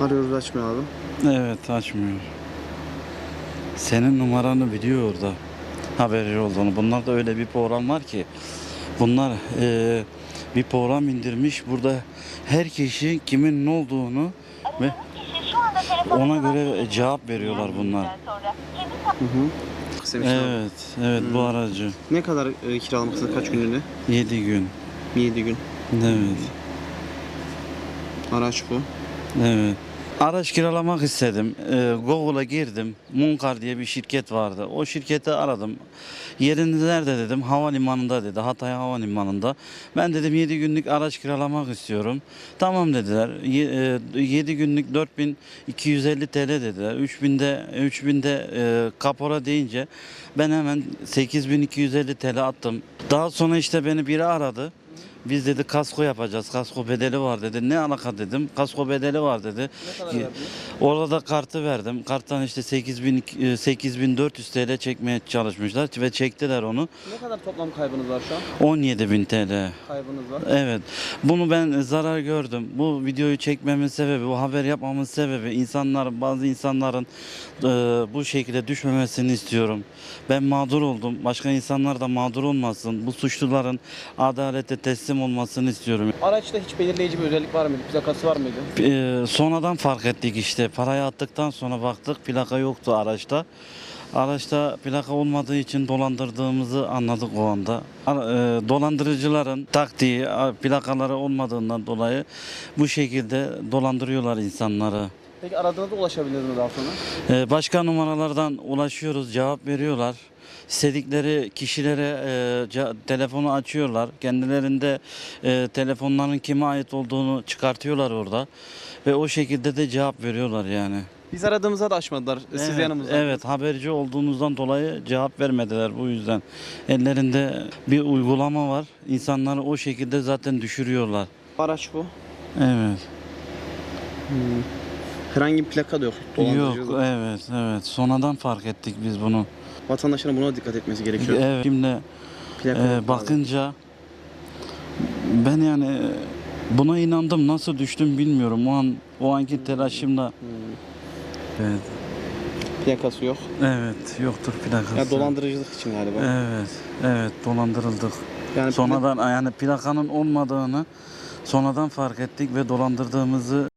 Arıyoruz açmıyor abi. Evet açmıyor. Senin numaranı biliyor orada. Haberi olduğunu. Bunlarda öyle bir program var ki. Bunlar eee, bir program indirmiş. Burada her kişi kimin ne olduğunu ve ona göre cevap veriyorlar bunlar. Hı hı. Abi. Evet, evet bu Hmm. aracı. Ne kadar e, kiralamak istedim? Kaç günlüğüne? 7 gün. 7 gün. Evet. Araç bu. Evet. Araç kiralamak istedim. Ee, Google'a girdim. Munkar diye bir şirket vardı. O şirketi aradım. Yeriniz nerede dedim. Havalimanında dedi. Hatay Havalimanı'nda. Ben dedim 7 günlük araç kiralamak istiyorum. Tamam dediler. 7 günlük 4250 TL dediler. 3000'de 3000'de e, kapora deyince ben hemen 8250 TL attım. Daha sonra işte beni biri aradı. Biz dedi kasko yapacağız. Kasko bedeli var dedi. Ne alaka dedim. Kasko bedeli var dedi. Ne? Orada da kartı verdim. Karttan işte 8000 e, 8400 TL çekmeye çalışmışlar ve çektiler onu. Ne kadar toplam kaybınız var şu an? 17000 TL. Kaybınız var. Evet. Bunu ben zarar gördüm. Bu videoyu çekmemin sebebi, bu haber yapmamın sebebi insanlar, bazı insanların e, bu şekilde düşmemesini istiyorum. Ben mağdur oldum. Başka insanlar da mağdur olmasın. Bu suçluların adalete teslim olmasını istiyorum. Araçta hiç belirleyici bir özellik var mıydı? Plakası var mıydı? Ee, sonradan fark ettik işte. Parayı attıktan sonra baktık plaka yoktu araçta. Araçta plaka olmadığı için dolandırdığımızı anladık o anda. E, dolandırıcıların taktiği plakaları olmadığından dolayı bu şekilde dolandırıyorlar insanları. Peki aradığınızda ulaşabildiniz mi daha sonra? Ee, başka numaralardan ulaşıyoruz, cevap veriyorlar. İstedikleri kişilere e, telefonu açıyorlar. Kendilerinde e, telefonların kime ait olduğunu çıkartıyorlar orada. Ve o şekilde de cevap veriyorlar yani. Biz aradığımızda da açmadılar. Siz evet, yanımızda. Evet, haberci olduğunuzdan dolayı cevap vermediler bu yüzden. Ellerinde bir uygulama var. İnsanları o şekilde zaten düşürüyorlar. Araç bu. Evet. Herhangi bir plaka da yok. Yok, Dolandırıcılık. evet, evet. Sonradan fark ettik biz bunu. Vatandaşların buna dikkat etmesi gerekiyor. Evet. Şimdi Plaka yok bakınca ben yani e, buna inandım. Nasıl düştüm bilmiyorum. O an o anki telaşımla. Hmm. Evet. Plakası yok. Evet, yoktur plakası. Ya dolandırıcılık için galiba. Evet, evet dolandırıldık. Yani Sonradan yani plakanın olmadığını sonradan fark ettik ve dolandırdığımızı